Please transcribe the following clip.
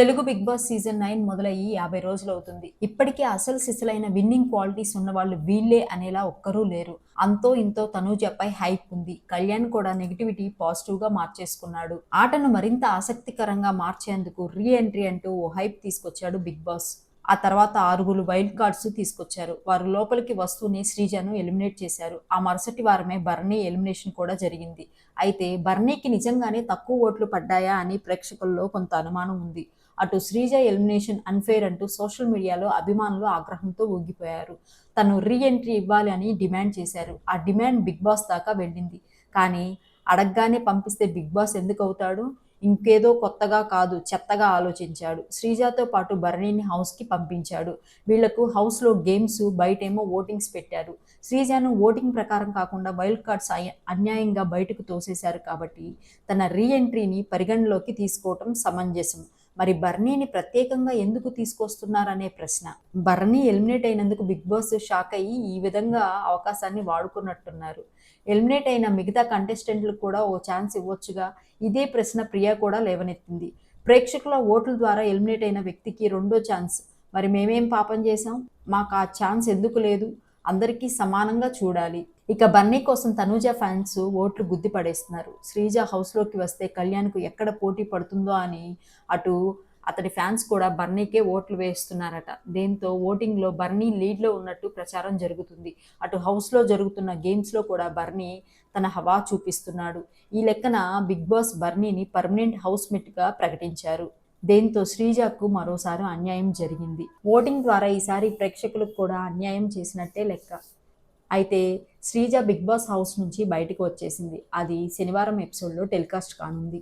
Telugu Bigg Boss season nine మొదలయ్యి యాభై రోజులు అవుతుంది. ఇప్పటికే అసలు సిసలైన విన్నింగ్ క్వాలిటీస్ ఉన్న వాళ్ళు వీళ్ళే అనేలా ఒక్కరూ లేరు. అంతో ఇంతో తనూజపై హైప్ ఉంది. కళ్యాణ్ కూడా నెగిటివిటీ పాజిటివ్గా మార్చేసుకున్నాడు. ఆటను మరింత ఆసక్తికరంగా మార్చేందుకు రీ ఎంట్రీ అంటూ ఓ హైప్ తీసుకొచ్చాడు బిగ్ బాస్. ఆ తర్వాత ఆరుగురు వైల్డ్ కార్డ్స్ తీసుకొచ్చారు. వారు లోపలికి వస్తూనే శ్రీజను ఎలిమినేట్ చేశారు. ఆ మరుసటి వారమే బర్నీ ఎలిమినేషన్ కూడా జరిగింది. అయితే బర్నీకి నిజంగానే తక్కువ ఓట్లు పడ్డాయా అని ప్రేక్షకుల్లో కొంత అనుమానం ఉంది. అటు శ్రీజ ఎలిమినేషన్ అన్ఫేర్ అంటూ సోషల్ మీడియాలో అభిమానులు ఆగ్రహంతో ఊగిపోయారు. తను రీ ఎంట్రీ ఇవ్వాలి అని డిమాండ్ చేశారు. ఆ డిమాండ్ బిగ్ బాస్ దాకా వెళ్ళింది. కానీ అడగగానే పంపిస్తే బిగ్ బాస్ ఎందుకు అవుతాడు? ఇంకేదో కొత్తగా కాదు చెత్తగా ఆలోచించాడు. శ్రీజాతో పాటు భరణిని హౌస్కి పంపించాడు. వీళ్ళకు హౌస్లో గేమ్స్ బయటేమో ఓటింగ్స్ పెట్టారు. శ్రీజాను ఓటింగ్ ప్రకారం కాకుండా వైల్డ్ కార్డ్స్ అన్యాయంగా బయటకు తోసేశారు కాబట్టి తన రీ ఎంట్రీని పరిగణలోకి తీసుకోవటం సమంజసం. మరి బర్నీని ప్రత్యేకంగా ఎందుకు తీసుకొస్తున్నారనే ప్రశ్న. బర్నీ ఎలిమినేట్ అయినందుకు బిగ్ బాస్ షాక్ అయ్యి ఈ విధంగా అవకాశాన్ని వాడుకున్నట్టున్నారు. ఎలిమినేట్ అయిన మిగతా కంటెస్టెంట్లకు కూడా ఓ ఛాన్స్ ఇవ్వొచ్చుగా. ఇదే ప్రశ్న ప్రియా కూడా లేవనెత్తింది. ప్రేక్షకుల ఓట్ల ద్వారా ఎలిమినేట్ అయిన వ్యక్తికి రెండో ఛాన్స్. మరి మేమేం పాపం చేశాం? మాకు ఆ ఛాన్స్ ఎందుకు లేదు? అందరికీ సమానంగా చూడాలి. ఇక బన్నీ కోసం తనూజ ఫ్యాన్స్ ఓట్లు గుద్ది పడేస్తున్నారు. శ్రీజ హౌస్లోకి వస్తే కళ్యాణ్కు ఎక్కడ పోటీ పడుతుందో అని అటు అతడి ఫ్యాన్స్ కూడా బర్నీకే ఓట్లు వేస్తున్నారట. దీంతో ఓటింగ్లో బర్నీ లీడ్లో ఉన్నట్టు ప్రచారం జరుగుతుంది. అటు హౌస్లో జరుగుతున్న గేమ్స్లో కూడా బర్నీ తన హవా చూపిస్తున్నాడు. ఈ లెక్కన బిగ్ బాస్ బర్నీని పర్మనెంట్ హౌస్మేట్గా ప్రకటించారు. దీంతో శ్రీజకు మరోసారి అన్యాయం జరిగింది. ఓటింగ్ ద్వారా ఈసారి ప్రేక్షకులకు కూడా అన్యాయం చేసినట్టే లెక్క. అయితే శ్రీజ బిగ్ బాస్ హౌస్ నుంచి బయటకు వచ్చేసింది. అది శనివారం ఎపిసోడ్లో టెలికాస్ట్ కానుంది.